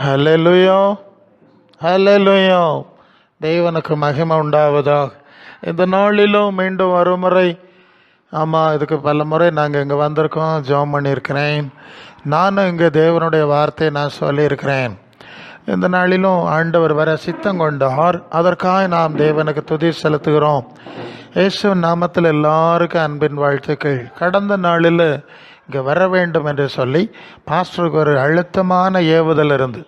ஹலெலுயோ ஹலெலுயோ தேவனுக்கு மகிமை உண்டாவதாக இந்த நாளிலும் மீண்டும் வரும் முறை ஆமாம் இதுக்கு பல முறை நாங்கள் இங்கே வந்திருக்கோம் ஜோம் பண்ணியிருக்கிறேன் நானும் இங்கே தேவனுடைய வார்த்தையை நான் சொல்லியிருக்கிறேன் இந்த நாளிலும் ஆண்டவர் வர சித்தம் கொண்டார் அதற்காக நாம் தேவனுக்கு துதி செலுத்துகிறோம் இயேசு நாமத்தில் எல்லாருக்கும் அன்பின் வாழ்த்துக்கள் கடந்த நாளில் இங்கே வர வேண்டும் என்று சொல்லி பாஸ்டருக்கு ஒரு அழுத்தமான ஏவுதல் இருந்து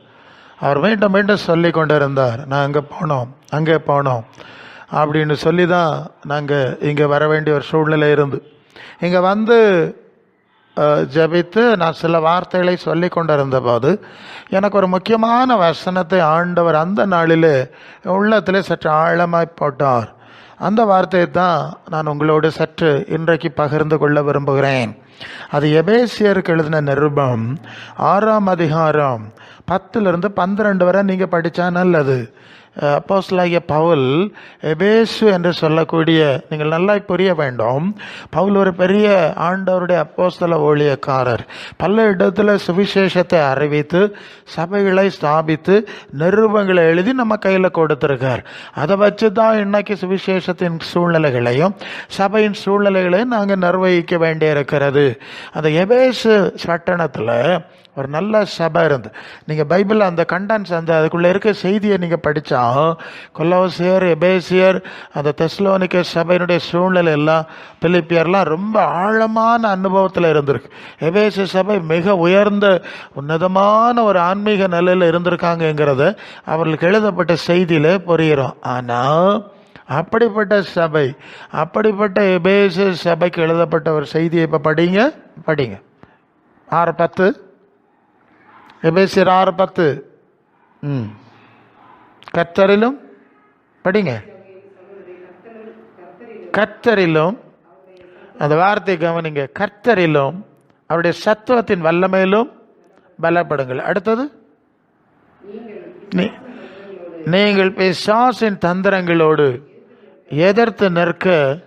அவர் மீண்டும் மீண்டும் சொல்லி கொண்டிருந்தார் நான் அங்கே போனோம் அங்கே போனோம் அப்படின்னு சொல்லி தான் நாங்கள் இங்கே வர வேண்டிய ஒரு சூழ்நிலை இருந்து. இங்கே வந்து ஜபித்து ஜெபித்து நான் சில வார்த்தைகளை சொல்லி கொண்டிருந்த போது எனக்கு ஒரு முக்கியமான வசனத்தை ஆண்டவர் அந்த நாளிலே உள்ளத்தில் சற்று ஆழமாய் போட்டார். அந்த வார்த்தையை தான் நான் உங்களோடு சற்று இன்றைக்கு பகிர்ந்து கொள்ள விரும்புகிறேன். அது எபேசியருக்கு எழுதின நிருபம் ஆறாம் அதிகாரம் பத்துலேருந்து பன்னிரெண்டு வரை நீங்கள் படித்தா நல்லது. அப்போஸ்லாகிய பவுல் எபேசு என்று சொல்லக்கூடிய நீங்கள் நல்லா புரிய வேண்டும். பவுல் ஒரு பெரிய ஆண்டவருடைய அப்போஸ்தல ஊழியக்காரர். பல இடத்துல சுவிசேஷத்தை அறிவித்து சபைகளை ஸ்தாபித்து நிருபங்களை எழுதி நம்ம கையில் கொடுத்துருக்கார். அதை வச்சு தான் இன்னைக்கு சுவிசேஷத்தின் சூழ்நிலைகளையும் சபையின் சூழ்நிலைகளையும் நாங்கள் நிர்வகிக்க வேண்டியிருக்கிறது. அந்த எபேசு சட்டணத்தில் ஒரு நல்ல சபை இருந்து நீங்கள் பைபிள் அந்த கண்டன்ஸ் அந்த அதுக்குள்ளே இருக்க செய்தியை நீங்கள் படித்தா கொல்லோசியர் எபேசியர் அந்த தெஸ்லோனிக்க சபையினுடைய சூழ்நிலை எல்லாம் பிலிப்பியர்லாம் ரொம்ப ஆழமான அனுபவத்தில் இருந்திருக்கு. எபேசிய சபை மிக உயர்ந்த உன்னதமான ஒரு ஆன்மீக நிலையில் இருந்திருக்காங்கங்கிறத அவர்களுக்கு எழுதப்பட்ட செய்தியில் புரிகிறோம். ஆனால் அப்படிப்பட்ட சபை அப்படிப்பட்ட எபேசிய சபைக்கு எழுதப்பட்ட ஒரு செய்தியை இப்போ படிங்க படிங்க. ஆறு பத்து. எபேசியர் ஆறு பத்து. ம். கற்றரிலும் படிங்க. கற்றரிலும் அந்த வார்த்தை கவனிங்க. கர்த்தரிலும் அவருடைய சத்துவத்தின் வல்லமையிலும் பலப்படுங்கள். அடுத்தது? நீ- நீங்கள் பிசாசின் தந்திரங்களோடு எதிர்த்து நிற்க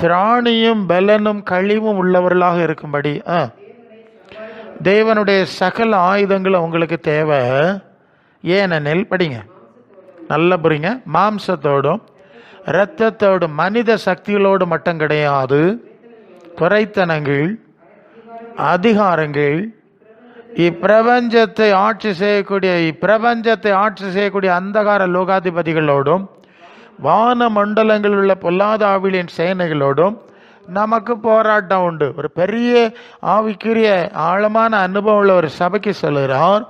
திராணியும் பலனும் கழிவும் உள்ளவர்களாக இருக்கும்படி. ஆ. தேவனுடைய சகல ஆயுதங்களும் உங்களுக்கு தேவை. ஏனெனில் படிங்க. நல்லா புரியுங்க. மாம்சத்தோடும் இரத்தத்தோடும் மனித சக்திகளோடு மட்டும் கிடையாது. துறைத்தனங்கள் அதிகாரங்கள் இப்பிரபஞ்சத்தை ஆட்சி செய்யக்கூடிய இப்பிரபஞ்சத்தை ஆட்சி செய்யக்கூடிய அந்தகார லோகாதிபதிகளோடும் வான மண்டலங்களில் உள்ள பொல்லாத ஆவிலின் சேனைகளோடும் நமக்கு போராட்டம் உண்டு. ஒரு பெரிய ஆவிக்குரிய ஆழமான அனுபவம் உள்ள ஒரு சபைக்கு சொல்லுகிறார்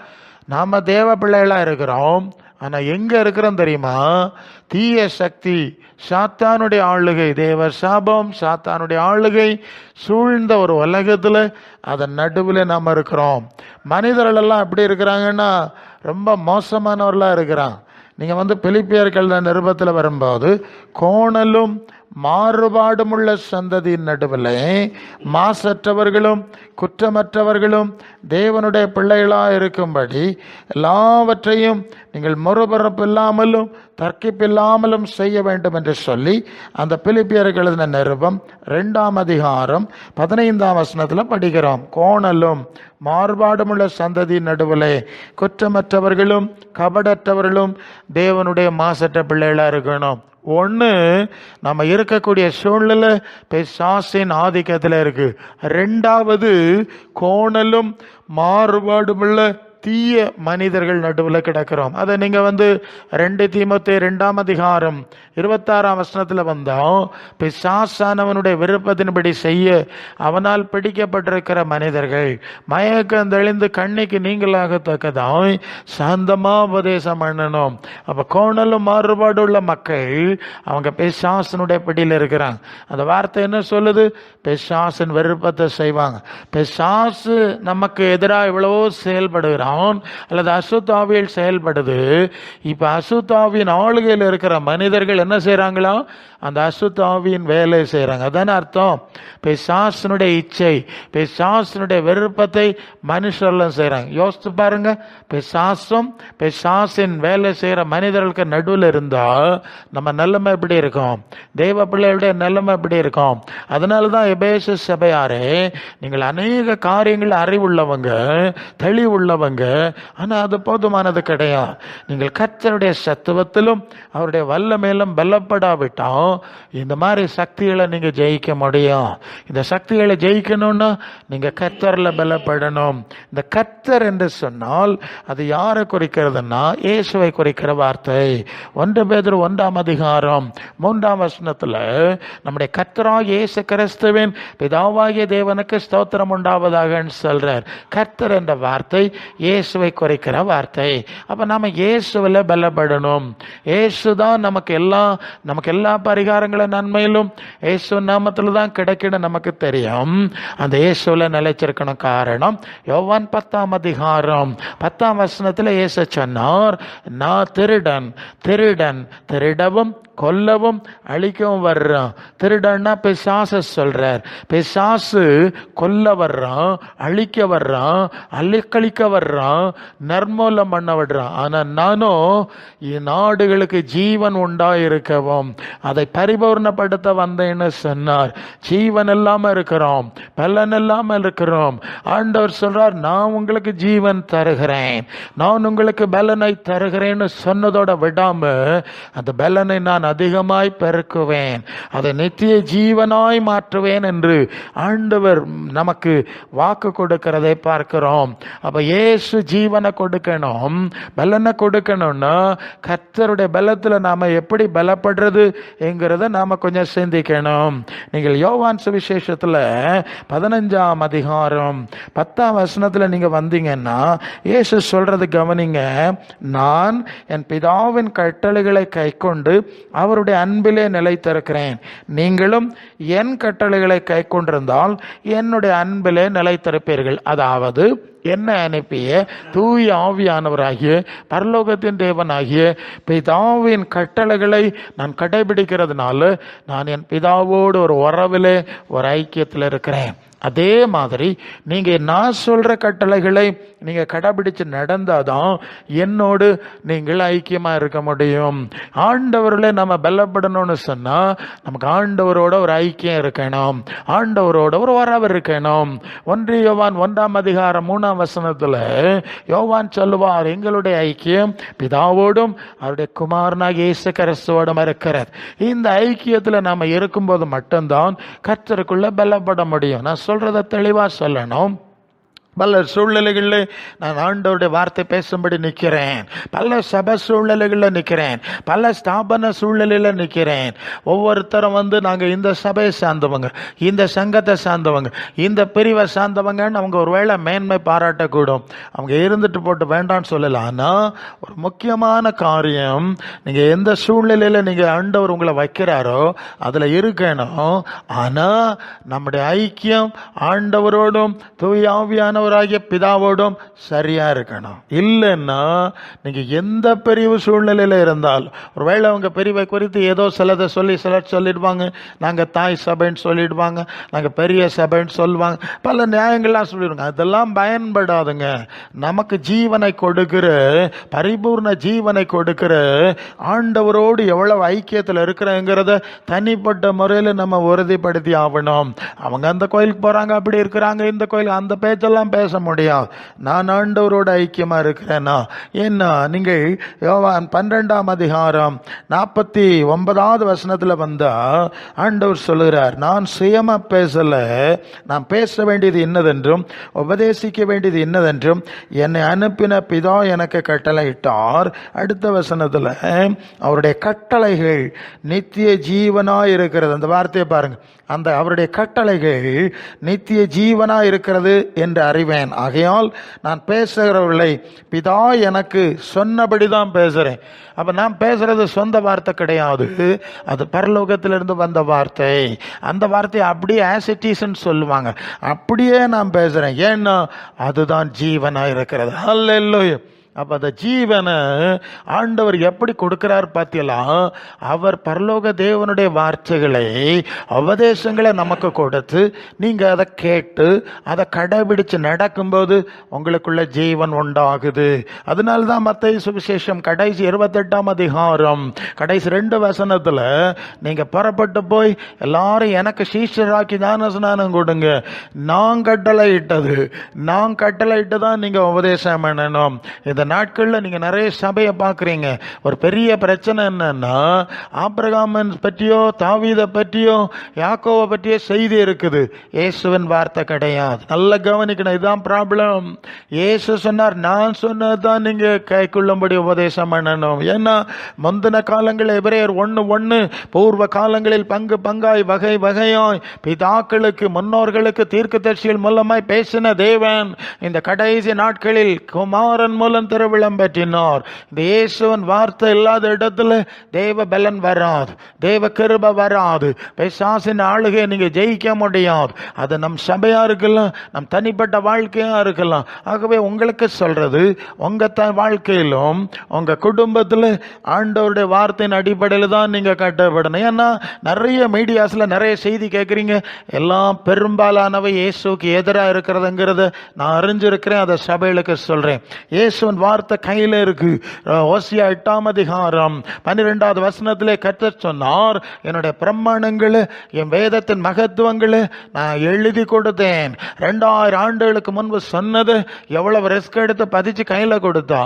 நாம் தேவ பிள்ளைகளாக இருக்கிறோம். ஆனால் எங்கே இருக்கிறோம் தெரியுமா? தீய சக்தி சாத்தானுடைய ஆளுகை தேவ சாபம் சாத்தானுடைய ஆளுகை சூழ்ந்த ஒரு உலகத்தில் அதன் நடுவில் நாம் இருக்கிறோம். மனிதர்களெல்லாம் எப்படி இருக்கிறாங்கன்னா ரொம்ப மோசமானவர்களாக இருக்கிறான். நீங்கள் வந்து பிலிப்பியர்கள் நிருபத்தில் வரும்போது கோணலும் மாறுபாடுமுள்ள சந்ததியின் நடுவில் மாசற்றவர்களும் குற்றமற்றவர்களும் தேவனுடைய பிள்ளைகளாக இருக்கும்படி எல்லாவற்றையும் நீங்கள் மறுபரப்பில்லாமலும் தர்க்கிப்பில்லாமலும் செய்ய வேண்டும் என்று சொல்லி அந்த பிலிப்பியர்கள் எழுதின நிருபம் ரெண்டாம் அதிகாரம் பதினைந்தாம் வசனத்தில் படிக்கிறோம். கோணலும் மாறுபாடுமுள்ள சந்ததி நடுவிலே குற்றமற்றவர்களும் கபடற்றவர்களும் தேவனுடைய மாசற்ற பிள்ளைகளாக இருக்கணும். ஒன்று நம்ம இருக்கக்கூடிய சூழ்நிலை பிசாசின் ஆதிக்கத்தில் இருக்குது ரெண்டாவது கோணலும் மாறுபாடுமுள்ள தீய மனிதர்கள் நடுவில் கிடக்கிறோம். அதை நீங்கள் வந்து ரெண்டு தீமத்தை ரெண்டாம் அதிகாரம் இருபத்தாறாம் வசனத்தில் வந்தோம் பிசாசானவனுடைய விருப்பத்தின்படி செய்ய அவனால் பிடிக்கப்பட்டிருக்கிற மனிதர்கள் மயக்கம் தெளிந்து கண்ணிக்கு நீங்களாகத்தக்கதாய் சாந்தமாக உபதேசம் பண்ணணும். அப்போ கோணலும் மாறுபாடு உள்ள மக்கள் அவங்க பிசாசனுடைய பிடியில் இருக்கிறாங்க. அந்த வார்த்தை என்ன சொல்லுது? பிசாசின் விருப்பத்தை செய்வாங்க. பிசாசு நமக்கு எதிராக எவ்வளவோ செயல்படுகிறான். இருக்கிறான் அல்லது அசுத்தாவியில் செயல்படுது. இப்போ அசுத்தாவின் ஆளுகையில் இருக்கிற மனிதர்கள் என்ன செய்கிறாங்களா அந்த அசுத்தாவியின் வேலையை செய்கிறாங்க அதானே அர்த்தம். பிசாசனுடைய இச்சை பிசாசனுடைய விருப்பத்தை மனுஷர்லாம் செய்கிறாங்க யோசித்து பாருங்க. பிசாசும் பிசாசின் வேலை செய்கிற மனிதர்களுக்கு நடுவில் இருந்தால் நம்ம நிலைமை எப்படி இருக்கும்? தெய்வ பிள்ளைகளுடைய நிலைமை எப்படி இருக்கும்? அதனால தான் எபேச சபையாரே நீங்கள் அநேக காரியங்கள் அறிவுள்ளவங்க தெளிவுள்ளவங்க ஆனால் அது போதுமானது கிடையாது. நீங்கள் கர்த்தருடைய சத்துவத்திலும் அவருடைய வல்லமையிலும் பலப்படாவிட்டால் இந்த மாதிரி சக்திகளை நீங்கள் ஜெயிக்க முடியும். இந்த சக்திகளை ஜெயிக்கணும்னா நீங்கள் கர்த்தரில் பலப்படணும். இந்த கர்த்தர் என்று சொன்னால் அது யாரை குறிக்கிறதுனா இயேசுவை குறிக்கிற வார்த்தை. ஒன்று பேதர் ஒன்றாம் அதிகாரம் மூன்றாம் வசனத்தில் நம்முடைய கர்த்தராக இயேசு கிறிஸ்துவின் பிதாவாகிய தேவனுக்கு ஸ்தோத்திரம் உண்டாவதாகன்னு சொல்கிறார் கர்த்தர் என்ற வார்த்தை இயேசுவை குறைக்கிற வார்த்தை. அப்போ நாம் இயேசுவில் பலப்படணும். இயேசு தான் நமக்கு எல்லாம் நமக்கு எல்லா பரிகாரங்களும் நன்மையிலும் இயேசு நாமத்தில் தான் கிடைக்கணும் நமக்கு தெரியும். அந்த இயேசுவில் நிலைச்சிருக்கணும் காரணம் யோவான் பத்தாம் அதிகாரம் பத்தாம் வசனத்தில் இயேசு சொன்னார் நான் திருடன் திருடன் திருடவும் கொல்லவும் அழிக்கவும் வர்றான். திருடன்னா பிசாச சொல்றார். பிசாசு கொல்ல வர்றான் அழிக்க வர்றான் அழிக்கழிக்க வர்றான் நர்மூலம் பண்ண விடுறான் ஆனால் நானும் நாடுகளுக்கு ஜீவன் உண்டாயிருக்கவும் அதை பரிபூர்ணப்படுத்த வந்தேன்னு சொன்னார். ஜீவன் இல்லாமல் இருக்கிறோம் பலன் இல்லாமல் இருக்கிறோம். ஆண்டவர் சொல்றார் நான் உங்களுக்கு ஜீவன் தருகிறேன். நான் உங்களுக்கு பலனை தருகிறேன்னு சொன்னதோட விடாம அந்த பலனை நான் அதிகமாய் பெருக்குவேன். அதை நித்திய ஜீவனாய் மாற்றுவேன் என்று ஆண்டவர் நமக்கு வாக்கு கொடுக்கிறதை பார்க்கிறோம். அப்போ இயேசு ஜீவனை கொடுக்கணும் பலனை கொடுக்கணும்னா கத்தருடைய பலத்தில் நாம் எப்படி பலப்படுறது என்கிறத நாம் கொஞ்சம் சிந்திக்கணும். நீங்கள் யோவான் விசேஷத்தில் பதினஞ்சாம் அதிகாரம் பத்தாம் வசனத்தில் நீங்கள் வந்தீங்கன்னா இயேசு சொல்கிறது கவனிங்க. நான் என் பிதாவின் கட்டளைகளை கைக்கொண்டு அவருடைய அன்பிலே நிலைத்திருக்கிறேன். நீங்களும் என் கட்டளைகளை கை கொண்டிருந்தால் என்னுடைய அன்பிலே நிலைத்திருப்பீர்கள். அதாவது என்ன அனுப்பிய தூய ஆவியானவராகிய பரலோகத்தின் தேவனாகிய பிதாவின் கட்டளைகளை நான் கடைபிடிக்கிறதுனால நான் என் பிதாவோடு ஒரு உறவிலே ஒரு ஐக்கியத்தில் இருக்கிறேன் அதே மாதிரி நீங்கள் நான் சொல்கிற கட்டளைகளை நீங்க கடைபிடிச்சு நடந்தாதான் என்னோடு நீங்கள் ஐக்கியமாக இருக்க முடியும். ஆண்டவரில் நம்ம பலப்படணும்னு சொன்னால் நமக்கு ஆண்டவரோட ஒரு ஐக்கியம் இருக்கணும். ஆண்டவரோட ஒரு உறவு இருக்கணும். ஒன்று யோவான் ஒன்றாம் அதிகாரம் மூணாம் வசனத்தில் யோவான் சொல்லுவார் எங்களுடைய ஐக்கியம் பிதாவோடும் அவருடைய குமாரனாக இயேசு கிறிஸ்துவோடும் இருக்கிறது. இந்த ஐக்கியத்தில் நாம இருக்கும்போது மட்டும்தான் கர்த்தருக்குள்ளே பலப்பட முடியும். நான் சொல்கிறத தெளிவாக சொல்லணும். பல சூழ்நிலைகளில் நான் ஆண்டவருடைய வார்த்தை பேசும்படி நிற்கிறேன். பல சபை சூழ்நிலைகளில் நிற்கிறேன். பல ஸ்தாபன சூழ்நிலையில் நிற்கிறேன். ஒவ்வொருத்தரும் வந்து நாங்கள் இந்த சபையை சார்ந்தவங்க இந்த சங்கத்தை சார்ந்தவங்க இந்த பிரிவை சார்ந்தவங்கன்னு அவங்க ஒருவேளை மேன்மை பாராட்டக்கூடும். அவங்க இருந்துட்டு போட்டு வேண்டாம்னு சொல்லலாம் ஆனால் ஒரு முக்கியமான காரியம் நீங்கள் எந்த சூழ்நிலையில் நீங்கள் ஆண்டவர் உங்களை வைக்கிறாரோ அதில் இருக்கணும். ஆனால் நம்முடைய ஐக்கியம் ஆண்டவரோடும் தூயாவியான ஆண்டவராகிய பிதாவோடும் சரியாக இருக்கணும். இல்லைன்னா நீங்கள் எந்த பிரிவு சூழ்நிலையில் இருந்தாலும் ஒருவேளை அவங்க பிரிவை குறித்து ஏதோ சிலதை சொல்லி சிலர் சொல்லிடுவாங்க. நாங்கள் தாய் சபைன்னு சொல்லிடுவாங்க. நாங்கள் பெரிய சபைன்னு சொல்லுவாங்க. பல நியாயங்கள்லாம் சொல்லிடுவாங்க. அதெல்லாம் பயன்படாதுங்க. நமக்கு ஜீவனை கொடுக்கிற பரிபூர்ண ஜீவனை கொடுக்கிற ஆண்டவரோடு எவ்வளவு ஐக்கியத்தில் இருக்கிறேங்கிறத தனிப்பட்ட முறையில் நம்ம உறுதிப்படுத்தி ஆகணும். அவங்க அந்த கோயிலுக்கு போகிறாங்க அப்படி இருக்கிறாங்க இந்த கோயில் அந்த பேச்செல்லாம் பேச முடியாது. நான் ஆண்டவரோட ஐக்கியமாக இருக்கிறேன்னா என்ன நீங்கள் யோவான் பன்னிரெண்டாம் அதிகாரம் நாற்பத்தி ஒன்பதாவது வசனத்தில் வந்தால் ஆண்டவர் சொல்லுகிறார் நான் சுயமாக பேசல. நான் பேச வேண்டியது என்னதென்றும் உபதேசிக்க வேண்டியது என்னதென்றும் என்னை அனுப்பின பிதா எனக்கு கட்டளையிட்டார். அடுத்த வசனத்தில் அவருடைய கட்டளைகள் நித்திய ஜீவனாக இருக்கிறது. அந்த வார்த்தையை பாருங்கள் அந்த அவருடைய கட்டளைகள் நித்திய ஜீவனாக இருக்கிறது என்று அறி அறிவேன். ஆகையால் நான் பேசுகிறவர்களை பிதா எனக்கு சொன்னபடி தான் பேசுகிறேன் அப்போ நான் பேசுகிறது சொந்த வார்த்தை கிடையாது. அது பரலோகத்திலிருந்து வந்த வார்த்தை. அந்த வார்த்தையை அப்படியே ஆசிட்டிஸ்ன்னு சொல்லுவாங்க. அப்படியே நான் பேசுகிறேன் ஏன்னா அதுதான் ஜீவனாக இருக்கிறது. அல்ல அப்போ அந்த ஜீவனை ஆண்டவர் எப்படி கொடுக்கிறார் பார்த்தீங்களா அவர் பரலோக தேவனுடைய வார்த்தைகளை உபதேசங்களை நமக்கு கொடுத்து நீங்கள் அதை கேட்டு அதை கடைபிடிச்சு நடக்கும்போது உங்களுக்குள்ள ஜீவன் உண்டாகுது. அதனால தான் மற்ற சுவிசேஷம் கடைசி இருபத்தெட்டாம் அதிகாரம் கடைசி ரெண்டு வசனத்தில் நீங்கள் புறப்பட்டு போய் எல்லாரும் எனக்கு சீஷராக்கி தான ஸ்நானம் கொடுங்க. நான் கட்டளை இட்டது நான் கட்டளை இட்டு தான் நீங்கள் உபதேசம் பண்ணணும். இந்த நாட்களில் நீங்கள் நிறைய சபையை பார்க்குறீங்க. ஒரு பெரிய பிரச்சனை என்னன்னா ஆப்ரகாமன் பற்றியோ தாவீதை பற்றியோ யாக்கோவை பற்றியோ செய்தி இருக்குது. இயேசுவின் வார்த்தை கிடையாது. நல்லா கவனிக்கணும் இதுதான் ப்ராப்ளம் இயேசு சொன்னார் நான் சொன்னது தான் நீங்கள் கைக்குள்ளும்படி உபதேசம் பண்ணணும். ஏன்னா முந்தின காலங்களில் எபிரேயர் ஒன்று ஒன்று பூர்வ காலங்களில் பங்கு பங்காய் வகை வகையாய் பிதாக்களுக்கு முன்னோர்களுக்கு தீர்க்கதர்சிகள் மூலமாய் பேசின தேவன். இந்த கடைசி நாட்களில் குமாரன் மூலம் திருவிழம் பெற்றினார். இந்த இயேசுவன் வார்த்தை இல்லாத இடத்துல தேவ பலன் வராது தேவ கிருப வராது. பிசாசின் ஆளுகையை நீங்கள் ஜெயிக்க முடியாது. அது நம் சபையாக இருக்கலாம் நம் தனிப்பட்ட வாழ்க்கையா இருக்கலாம். ஆகவே உங்களுக்கு சொல்றது உங்க த வாழ்க்கையிலும் உங்க குடும்பத்தில் ஆண்டவருடைய வார்த்தையின் அடிப்படையில் தான் நீங்க கட்டப்படணும். ஏன்னா நிறைய மீடியாஸ்ல நிறைய செய்தி கேட்குறீங்க எல்லாம் பெரும்பாலானவை இயேசுக்கு எதிராக இருக்கிறதுங்கிறத நான் அறிஞ்சிருக்கிறேன் அதை சபைகளுக்கு சொல்றேன். இயேசுவன் வார்த்தை கையில் இருக்கு. ஓசியா எட்டாம் அதிகாரம் பன்னிரெண்டாவது வசனத்திலே கற்ற சொன்னார் என்னுடைய பிரமாணங்களை என் வேதத்தின் மகத்துவங்களை நான் எழுதி கொடுத்தேன். ரெண்டாயிரம் ஆண்டுகளுக்கு முன்பு சொன்னது எவ்வளவு ரிஸ்க் எடுத்து பதிச்சு கையில் கொடுத்தா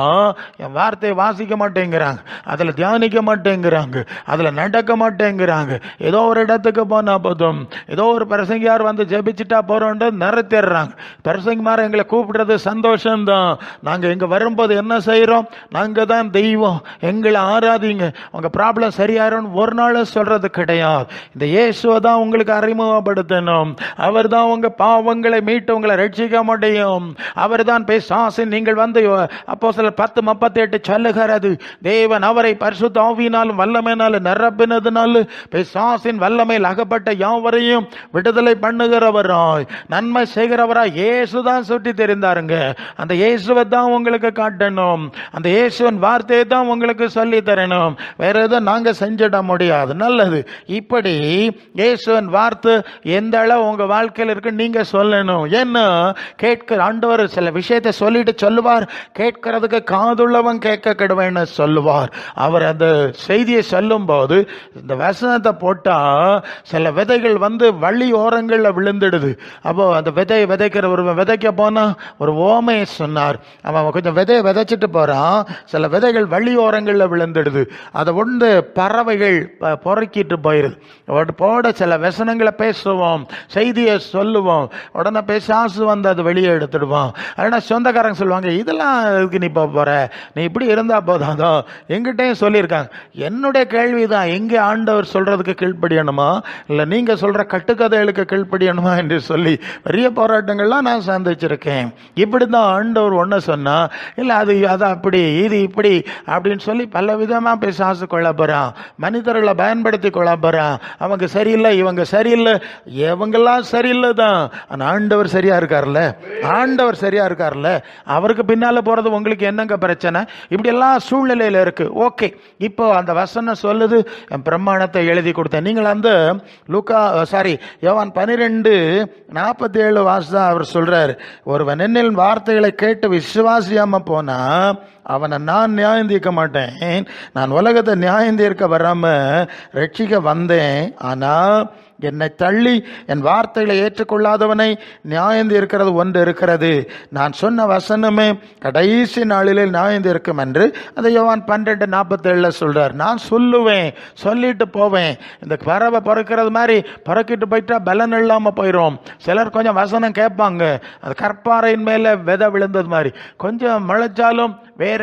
என் வார்த்தையை வாசிக்க மாட்டேங்கிறாங்க. அதில் தியானிக்க மாட்டேங்கிறாங்க. அதில் நடக்க மாட்டேங்கிறாங்க. ஏதோ ஒரு இடத்துக்கு போனால் போதும். ஏதோ ஒரு பிரசங்கியார் வந்து ஜெபிச்சுட்டா போகிறோன்ட்டு நிறுத்திடுறாங்க. பிரசங்கிமார் எங்களை கூப்பிடுறது சந்தோஷம்தான். நாங்கள் இங்கே வரும்போது என்ன செய்கிறோம் நாங்கள் தான் தெய்வம். எங்களை ஆராதிங்க. உங்கள் ப்ராப்ளம் சரியாயிரும்னு ஒரு நாள் சொல்றது கிடையாது. இந்த இயேசுவை தான் உங்களுக்கு அறிமுகப்படுத்தணும். அவர் தான் உங்கள் பாவங்களை மீட்டு உங்களை ரட்சிக்க முடியும். அவர் தான் பேசாசி நீங்கள் வந்து அப்போ சில பத்து முப்பத்தி எட்டு சொல்லுகிறது. தேவன் அவரை பரிசுத்த வல்லமைனாலும் நிரப்பினதுனாலும் நிரப்பினதுனால பிசாசின் வல்லமையில் அகப்பட்ட யாவரையும் விடுதலை பண்ணுகிறவராய் நன்மை செய்கிறவராய் இயேசு தான் சுற்றி தெரிந்தாருங்க. அந்த இயேசுவை தான் உங்களுக்கு காட்டணும். அந்த இயேசுவின் வார்த்தையை தான் உங்களுக்கு சொல்லி தரணும். வேற எதுவும் நாங்கள் செஞ்சிட முடியாது. நல்லது. இப்படி இயேசுவின் வார்த்தை எந்த அளவு உங்க வாழ்க்கையில் இருக்கு நீங்க சொல்லணும். ஏன்னா கேட்கிற ஆண்டவர் சில விஷயத்தை சொல்லிட்டு சொல்லுவார். கேட்கிறதுக்கு காதுள்ளவன் கேட்க கிடுவேன்னு சொல்லுவார். அவர் அந்த செய்தியை சொல்லும்போது இந்த வசனத்தை போட்டா சில விதைகள் வந்து வழி ஓரங்களில் விழுந்துடுது. அப்போ அந்த விதையை விதைக்கிற ஒரு விதைக்க போனா ஒரு ஓமையை சொன்னார். அவன் கொஞ்சம் விதையை விதைச்சிட்டு போகிறோம் சில விதைகள் வழி ஓரங்களில் விழுந்துடுது. அதை ஒன்று பறவைகள் ப- பொறுக்கிட்டு போயிடுது போட சில வசனங்களை பேசுவோம். செய்தியை சொல்லுவோம். உடனே பேசாசு வந்து அதை வெளியே எடுத்துடுவோம் ஆனால் சொந்தக்காரங்க சொல்லுவாங்க இதெல்லாம் இதுக்கு நீ போக போகிற நீ இப்படி இருந்தால் போதாதான் எங்கிட்டையும் சொல்லியிருக்காங்க. என்னுடைய கேள்வி தான் எங்கே ஆண்டவர் சொல்கிறதுக்கு கீழ்ப்படியணுமா? இல்லை நீங்கள் சொல்கிற கட்டுக்கதைகளுக்கு கீழ்ப்படியணுமா என்று சொல்லி பெரிய போராட்டங்கள்லாம் நான் சந்திச்சிருக்கேன். இப்படி தான் ஆண்டவர் ஒன்று சொன்னால் இல்லை அது அது அப்படி இது இப்படி அப்படின்னு சொல்லி பல விதமாக பிசாசு கொள்ள போறான். மனிதர்களை பயன்படுத்தி கொள்ள போறான். அவங்க சரியில்லை இவங்க சரியில்லை. இவங்கெல்லாம் சரியில்லை தான் ஆனால் ஆண்டவர் சரியா இருக்கார்ல? ஆண்டவர் சரியா இருக்கார்ல? அவருக்கு பின்னால போறது உங்களுக்கு என்னங்க பிரச்சனை? இப்படியெல்லாம் சூழ்நிலையில் சூழ்நிலையில இருக்கு. ஓகே இப்போ அந்த வசனம் சொல்லுது. என் பிரமாணத்தை எழுதி கொடுத்தேன். நீங்கள் அந்த லுக்கா சாரி யோவான் பனிரெண்டு நாற்பத்தி ஏழு வாசம் அவர் சொல்றாரு. ஒருவன் என்னில் வார்த்தைகளை கேட்டு விசுவாசியாம போனால் அவனை நான் நியாயம் தீர்க்க மாட்டேன். நான் உலகத்தை நியாயம் தீர்க்க வராமல் ரட்சிக்க வந்தேன். ஆனால் என்னை தள்ளி என் வார்த்தைகளை ஏற்றுக்கொள்ளாதவனை நியாயம் இருக்கிறது ஒன்று இருக்கிறது. நான் சொன்ன வசனமே கடைசி நாளிலே நியாயம் இருக்கும் என்று அந்த யோவான் பன்னெண்டு நாற்பத்தேழில் சொல்கிறார் நான் சொல்லுவேன் சொல்லிட்டு போவேன். இந்த பறவை பறக்கிறது மாதிரி பறக்கிட்டு போயிட்டா பலன் இல்லாமல் போயிடும் சிலர் கொஞ்சம் வசனம் கேட்பாங்க. அது கற்பாறையின் மேலே விதை விழுந்தது மாதிரி. கொஞ்சம் முளைச்சாலும்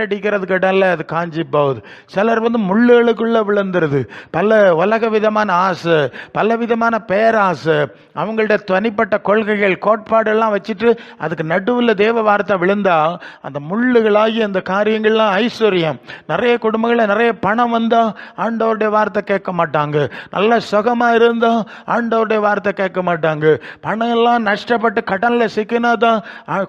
அடிக்கிறது கடல்ல அது காஞ்சி போகுது சிலர் வந்து முள்ளுகளுக்குள்ளே விழுந்துருது. பல உலக விதமான ஆசை பல விதமான பேராசை அவங்கள்ட்ட தனிப்பட்ட கொள்கைகள் கோட்பாடெல்லாம் வச்சுட்டு அதுக்கு நடுவில் தேவ வார்த்தை விழுந்தால் அந்த முள்ளுகளாகி அந்த காரியங்கள்லாம் ஐஸ்வர்யம். நிறைய குடும்பங்களில் நிறைய பணம் வந்தால் ஆண்டவருடைய வார்த்தை கேட்க மாட்டாங்க. நல்ல சுகமாக இருந்தால் ஆண்டவருடைய வார்த்தை கேட்க மாட்டாங்க. பணம் எல்லாம் நஷ்டப்பட்டு கடனில் சிக்கினா தான்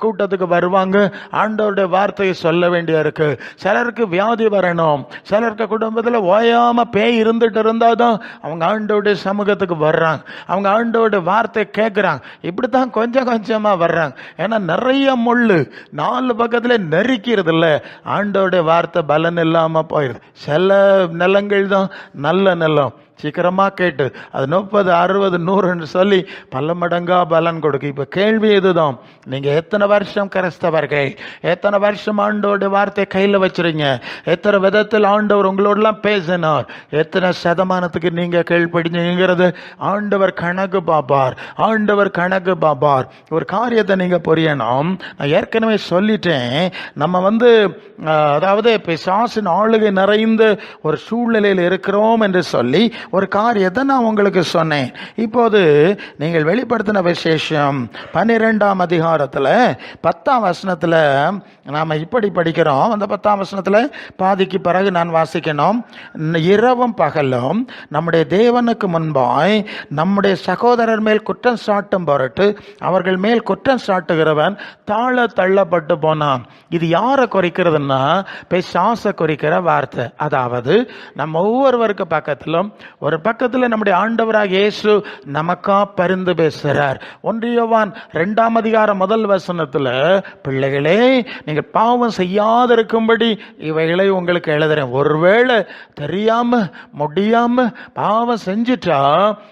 கூட்டத்துக்கு வருவாங்க. ஆண்டவருடைய வார்த்தையை சொல்ல வேண்டிய இருக்கு. சிலருக்கு வியாதி வரணும். சிலருக்கு குடும்பத்தில் ஓயாமல் பேய் இருந்துட்டு இருந்தாதான் அவங்க ஆண்டவருடைய சமூகத்துக்கு வர்றாங்க. அவங்க ஆண்டோட வார்த்தை கேட்குறாங்க இப்படி தான் கொஞ்சம் கொஞ்சமாக வர்றாங்க. ஏன்னா நிறைய முள் நாலு பக்கத்தில் நெருக்கிறது இல்லை. ஆண்டவருடைய வார்த்தை பலன் இல்லாமல் போயிடுது சில நிலங்கள் தான் நல்ல நிலம். சீக்கிரமாக கேட்டு. அது முப்பது அறுபது நூறுன்னு சொல்லி பல மடங்கா பலன் கொடுக்கும் இப்போ கேள்வி இதுதான். நீங்கள் எத்தனை வருஷம் கிறிஸ்தவர்கள்? எத்தனை வருஷம் ஆண்டோட வார்த்தையை கையில் வச்சுருங்க? எத்தனை விதத்தில் ஆண்டவர் உங்களோடலாம் பேசினார்? எத்தனை சதமானத்துக்கு நீங்கள் கீழ்ப்படிஞ்சுங்கிறது ஆண்டவர் கணக்கு பார்ப்பார். ஆண்டவர் கணக்கு பார்ப்பார். ஒரு காரியத்தை நீங்கள் புரியணும். நான் ஏற்கனவே சொல்லிட்டேன். நம்ம வந்து அதாவது அதாவது பிசாசின் ஆளுகை நிறைந்த ஒரு சூழ்நிலையில் இருக்கிறோம் என்று சொல்லி ஒரு காரியத்தை நான் உங்களுக்கு சொன்னேன்? இப்போது நீங்கள் வெளிப்படுத்தின விசேஷம் பன்னிரெண்டாம் அதிகாரத்தில் பத்தாம் வசனத்தில் நாம் இப்படி படிக்கிறோம். அந்த பத்தாம் வசனத்தில் பாதிக்கு பிறகு நான் வாசிக்கணும். இரவும் பகலும் நம்முடைய தேவனுக்கு முன்பாய் நம்முடைய சகோதரர் மேல் குற்றம் சாட்டும் பொருட்டு அவர்கள் மேல் குற்றம் சாட்டுகிறவன் தாழ தள்ளப்பட்டு போனான். இது யாரை குறிக்கிறதுன்னா பெசாசை குறிக்கிற வார்த்தை. அதாவது நம்ம ஒவ்வொருவருக்கு பக்கத்திலும் ஒரு பக்கத்தில் நம்முடைய ஆண்டவராக இயேசு நமக்கா பரிந்து பேசுகிறார் ஒன்றியவான் ரெண்டாம் அதிகாரம் முதல் வசனத்தில் பிள்ளைகளே நீங்கள் பாவம் செய்யாதிருக்கும்படி இவைகளை உங்களுக்கு எழுதுறேன். ஒருவேளை தெரியாமல் முடியாமல் பாவம் செஞ்சுட்டா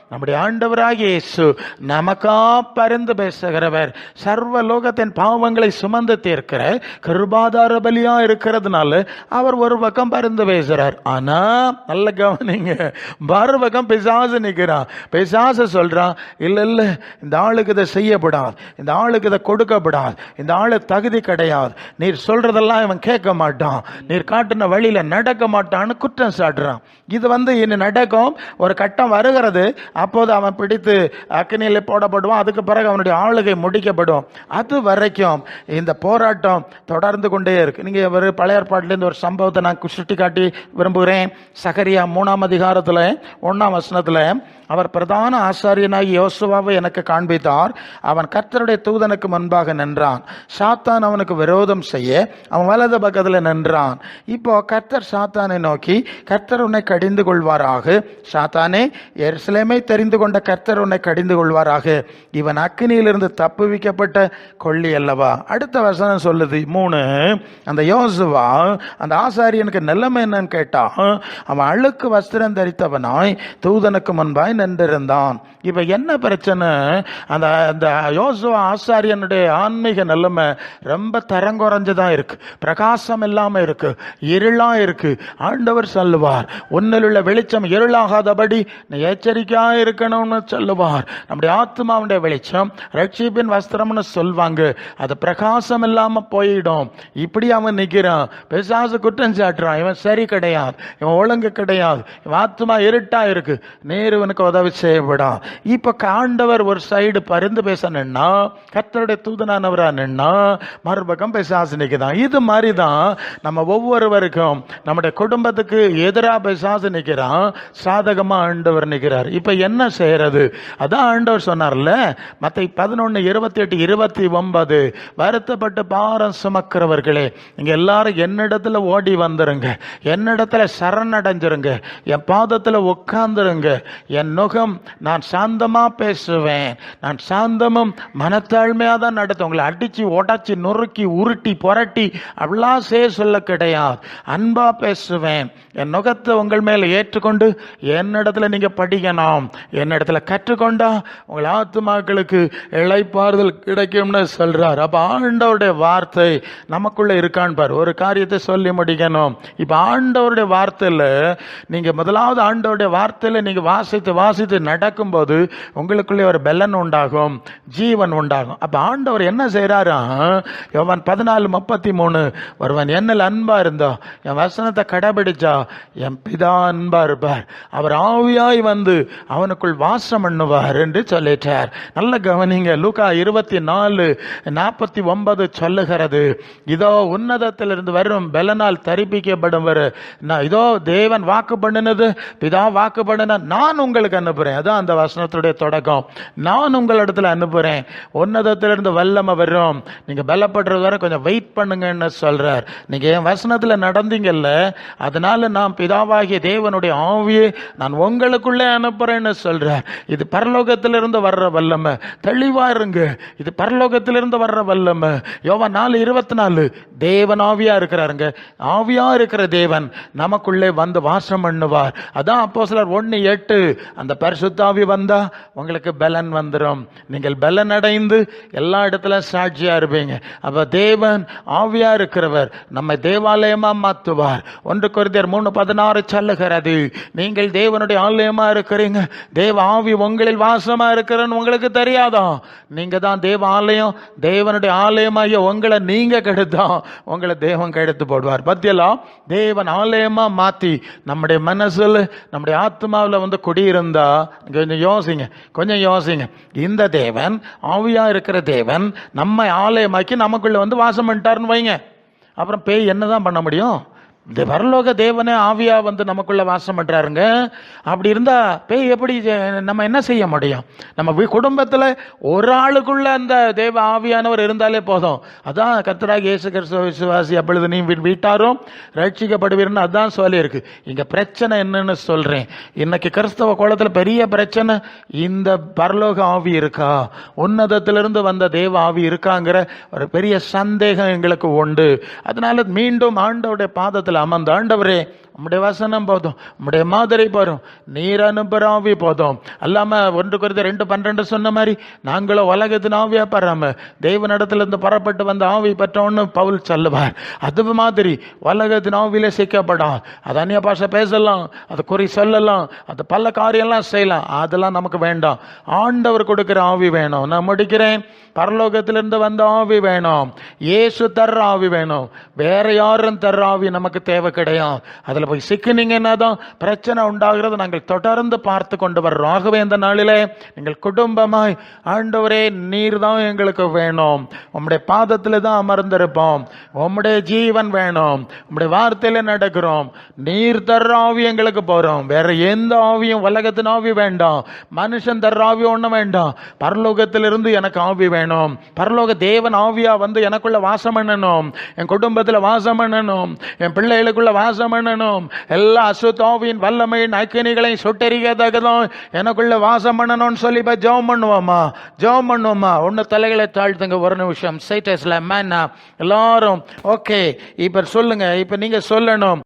நம்முடைய ஆண்டவராக இயேசு நமக்கா பரிந்து பேசுகிறவர். சர்வ லோகத்தின் பாவங்களை சுமந்து தீர்க்கிற கிருபாதார பலியா இருக்கிறதுனால அவர் ஒரு பக்கம் பரிந்து பேசுகிறார் ஆனால் நல்ல கவனிங்க மறுபக்கம் பிசாசு நிற்கிறான் பிசாசு சொல்கிறான் இல்லை இல்லை இந்த ஆளுக்கு இதை செய்யப்படாது. இந்த ஆளுக்கு இதை கொடுக்கப்படாது. இந்த ஆளு தகுதி கிடையாது. நீர் சொல்கிறதெல்லாம் இவன் கேட்க மாட்டான். நீர் காட்டின வழியில் நடக்க மாட்டான்னு குற்றம் சாட்டுறான். இது வந்து இனி நடக்கும். ஒரு கட்டம் வருகிறது. அப்போது அவன் பிடித்து அக்னியில் போடப்படுவான். அதுக்கு பிறகு அவனுடைய ஆளுகை முடிக்கப்படும். அது வரைக்கும் இந்த போராட்டம் தொடர்ந்து கொண்டே இருக்கு. நீங்கள் ஒரு பழைய ஏற்பாட்டிலேருந்து ஒரு சம்பவத்தை நான் சுட்டி காட்டி விரும்புகிறேன். சகரியா மூணாம் அதிகாரத்தில் ஒன்றாம் வசனத்தில் அவர் பிரதான ஆசாரியனாகி யோசுவாவை எனக்கு காண்பித்தார். அவன் கர்த்தருடைய தூதனுக்கு முன்பாக நின்றான். சாத்தான் அவனுக்கு விரோதம் செய்ய அவன் வலது பக்கத்தில் நின்றான். இப்போ கர்த்தர் சாத்தானை நோக்கி கர்த்தர் உன்னை கடிந்து கொள்வாராக? சாத்தானே எருசலேமை தெரிந்து கொண்ட கர்த்தர் உன்னை கடிந்து கொள்வாராக? இவன் அக்கினியிலிருந்து தப்புவிக்கப்பட்ட கொள்ளி அல்லவா? அடுத்த வசனம் சொல்லுது மூணு அந்த யோசுவா அந்த ஆசாரியனுக்கு நிலைமை என்னன்னு கேட்டா அவன் அழுக்கு வஸ்திரம் தரித்தவனாய் தூதனுக்கு முன்பாய் நின்றிருந்தான். இப்போ என்ன பிரச்சனை? அந்த அந்த யோசுவா ஆசாரியனுடைய ஆன்மீக நிலைமை ரொம்ப தரங்குறைஞ்சுதான் இருக்கு. பிரகாசம் இல்லாமல் இருக்கு. இருளாக இருக்குது ஆண்டவர் சொல்லுவார் உன்னில் உள்ள வெளிச்சம் இருளாகாதபடி நீ எச்சரிக்கையாக இருக்கணும்னு சொல்லுவார். நம்முடைய ஆத்மாவுடைய வெளிச்சம் ரட்சிப்பின் வஸ்திரம்னு சொல்வாங்க. அது பிரகாசம் இல்லாமல் போயிடும். இப்படி அவன் நிற்கிறான் பிசாசு குற்றம் சாட்டுறான். இவன் சரி கிடையாது. இவன் ஒழுங்கு கிடையாது. இவன் ஆத்மா இருட்டு இருக்கு. இருக்குது நேருவனுக்கு உதவி செய்யப்படாம் இப்ப காண்டவர் ஒரு சைடு பரிந்து பேச நின்னா கத்தருடைய தூதனானவராக நின்னா மறுபக்கம் பிசாசு நிக்குதான். இது மாதிரி தான் நம்ம ஒவ்வொருவருக்கும் நம்முடைய குடும்பத்துக்கு எதிராக பிசாசு நிக்கிறான் சாதகமா ஆண்டவர் நிற்கிறார் இப்ப என்ன செய்யறது? அதான் ஆண்டவர் சொன்னார்ல மத்த பதினொன்னு இருபத்தி எட்டு இருபத்தி ஒன்பது வருத்தப்பட்டு பாரம் சுமக்கிறவர்களே நீங்க எல்லாரும் என்னிடத்துல ஓடி வந்துருங்க. என்னிடத்துல சரணடைஞ்சிருங்க என் பாதத்துல உட்கார்ந்துருங்க. என் நுகம் நான் சாந்தமா பேசுவேன். நான் சாந்தமும் மனத்தாழ்மையாக தான் நடத்தும் உங்களை அடிச்சு உடச்சி நொறுக்கி உருட்டி புரட்டி அப்படிலாம் செய்ய சொல்ல கிடையாது. அன்பாக பேசுவேன். என் நுகத்தை உங்கள் மேலே ஏற்றுக்கொண்டு என்னிடத்துல நீங்கள் படிக்கணும். என்னிடத்துல கற்றுக்கொண்டா உங்கள் ஆத்துமாக்களுக்கு இழைப்பாறுதல் கிடைக்கும்னு சொல்கிறார் அப்போ ஆண்டவருடைய வார்த்தை நமக்குள்ளே இருக்கான்னு பாரு. ஒரு காரியத்தை சொல்லி முடிக்கணும். இப்போ ஆண்டவருடைய வார்த்தையில் நீங்க முதலாவது ஆண்டவருடைய அவருடைய வார்த்தையில் நீங்கள் வாசித்து வாசித்து நடக்கும்போது உங்களுக்குள்ளே ஒரு பெலன் உண்டாகும் ஜீவன் உண்டாகும். அப்போ ஆண்டவர் என்ன செய்கிறாரா எவன் பதினாலு முப்பத்தி மூணு ஒருவன் என்னில் அன்பா இருந்தோ என் வசனத்தை கடைபிடிச்சா என் பிதா அன்பாக இருப்பார். அவர் ஆவியாய் வந்து அவனுக்குள் வாசம் பண்ணுவார் என்று சொல்லிட்டார். நல்ல கவனிங்க லூகா இருபத்தி நாலு நாற்பத்தி ஒன்பது சொல்லுகிறது இதோ உன்னதத்திலிருந்து வரும் பெலனால் தரிப்பிக்கப்படும் இதோ தேவன் வாக்கு பண்ணினது பிதா வாக்கு நான் உங்களுக்கு அனுப்புகிறேன் அதான் அந்த வசனத்துடைய தொடக்கம். நான் உங்களிடத்துல அனுப்புகிறேன் உன்னதத்திலிருந்து வல்லமை வரும் நீங்கள் பலப்படுறது வரை கொஞ்சம் வெயிட் பண்ணுங்கன்னு சொல்கிறார் நீங்கள் என் வசனத்தில் நடந்தீங்கல்ல அதனால் நான் பிதாவாகிய தேவனுடைய ஆவியை நான் உங்களுக்குள்ளே அனுப்புகிறேன்னு சொல்கிறார் இது பரலோகத்திலிருந்து வர்ற வல்லமை. தெளிவா இருங்க. இது பரலோகத்திலிருந்து வர்ற வல்லமை. யோவா நாலு இருபத்தி நாலு. தேவன் ஆவியாக இருக்கிறாருங்க. ஆவியாக இருக்கிற தேவன் நமக்குள்ளே வந்து வாசம் பண்ணுவார். அதான் அப்போ சிலர் ஒன்று எட்டு அந்த பரிசுத்தாவி வந்தால் உங்களுக்கு பலன் வந்துடும் நீங்கள் பலன் அடைந்து எல்லா இடத்துல சாட்சியாக இருப்பீங்க. அப்போ தேவன் ஆவியா இருக்கிறவர் நம்மை தேவாலயமா மாற்றுவார் ஒன்று குருதியர் மூணு பதினாறு சொல்லுகிறது. நீங்கள் தேவனுடைய ஆலயமா இருக்கிறீங்க. தேவ ஆவி உங்களில் வாசமா இருக்கிறன்னு உங்களுக்கு தெரியாதோ? நீங்க தான் தேவ ஆலயம் தேவனுடைய ஆலயமாகிய உங்களை நீங்கள் கெடுத்தோம் உங்களை தேவன் கெடுத்து போடுவார். பத்தியெல்லாம் தேவன் ஆலயமா மாற்றி நம்முடைய மனசுல நம்முடைய ஆத்மாவில் வந்து குடியிருந்தா கொஞ்சம் யோசிங்க கொஞ்சம் யோசிங்க. இந்த தேவன் ஆவியாக இருக்கிற தேவன் நம்மை ஆலயமாக்கி நமக்குள்ளே வந்து வாசம் பண்ணிட்டாருன்னு வைங்க. அப்புறம் பேய் என்ன தான் பண்ண முடியும்? இந்த பரலோக தேவனே ஆவியா வந்து நமக்குள்ள வாசம் பண்றாருங்க. அப்படி இருந்தா பேய் எப்படி நம்ம என்ன செய்ய முடியும்? நம்ம குடும்பத்தில் குடும்பத்துல ஒரு ஆளுக்குள்ள அந்த தேவ ஆவியானவர் இருந்தாலே போதும். அதான் கர்த்தராக இயேசு கிறிஸ்துவ விசுவாசி அப்பொழுது நீ வீட்டாரும் ரட்சிக்கப்படுவீர்னு அதான் சொல்லி இருக்கு இங்க பிரச்சனை என்னன்னு சொல்றேன். இன்னைக்கு கிறிஸ்தவ குளத்துல பெரிய பிரச்சனை இந்த பரலோக ஆவி இருக்கா? உன்னதத்திலிருந்து வந்த தேவ ஆவி இருக்காங்கிற ஒரு பெரிய சந்தேகம் எங்களுக்கு உண்டு. அதனால மீண்டும் ஆண்டவருடைய பாதத்தில் அமர்ந்து ஆண்டவரே உம்முடைய வசனம் போதும். உம்முடைய மாதிரி போதும். நீர் அனுப்புற ஆவி போதும். அல்லாமல் ஒன்று குறித்து ரெண்டு பன்னெண்டு சொன்ன மாதிரி நாங்களும் உலகத்தின் ஆவியாக பராம தேவனிடத்துல புறப்பட்டு வந்த ஆவி பெற்றோன்னு பவுல் சொல்லுவார். அது மாதிரி உலகத்தின் ஆவியில சிக்கப்படும். அது அந்நிய பாஷை பேசலாம் அது குறி சொல்லலாம் அது பல காரியம்லாம் செய்யலாம். அதெல்லாம் நமக்கு வேண்டாம். ஆண்டவர் கொடுக்குற ஆவி வேணும். நான் முடிக்கிறேன். பரலோகத்திலிருந்து வந்த ஆவி வேணும். இயேசு தர்ற ஆவி வேணும். வேற யாரும் தர்ற ஆவி நமக்கு தேவை கிடையாது. அதில் போய் சிக்கினீங்கன்னா தான் பிரச்சனை உண்டாகிறது. நாங்கள் தொடர்ந்து பார்த்து கொண்டு வர்றோம். ஆகவே இந்த நாளிலே நீங்கள் குடும்பமாய் ஆண்டவரே நீர் தான் எங்களுக்கு வேணும். உம்முடைய பாதத்தில் தான் அமர்ந்திருப்போம். உம்முடைய ஜீவன் வேணும். உம்முடைய வார்த்தையில் நடக்கிறோம். நீர் தர்ற ஆவி எங்களுக்கு போகிறோம் வேற எந்த ஆவியும் உலகத்தின் ஆவி வேண்டாம். மனுஷன் தர்ற ஆவி ஒன்றும் வேண்டாம். பரலோகத்திலிருந்து எனக்கு ஆவி வேணும். பரலோக தேவன் ஆவியா வந்து எனக்குள்ள வாசம் பண்ணணும். என் குடும்பத்தில் வாசம் பண்ணணும். என் பிள்ளைகளுக்குள்ள வாசம் பண்ணணும். எல்லா அசுத்தாவியின் வல்லமையின் அக்கினிகளையும் சுட்டெரிக்கத்தக்கதும் எனக்குள்ள வாசம் பண்ணணும்னு சொல்லி இப்போ ஜெபம் பண்ணுவோமா? ஜெபம் பண்ணுவோமா? ஒன்று தலைகளை தாழ்த்துங்க ஒரு நிமிஷம். சைட்டஸில் மேனா எல்லாரும் ஓகே இப்போ சொல்லுங்கள் இப்போ நீங்கள் சொல்லணும்.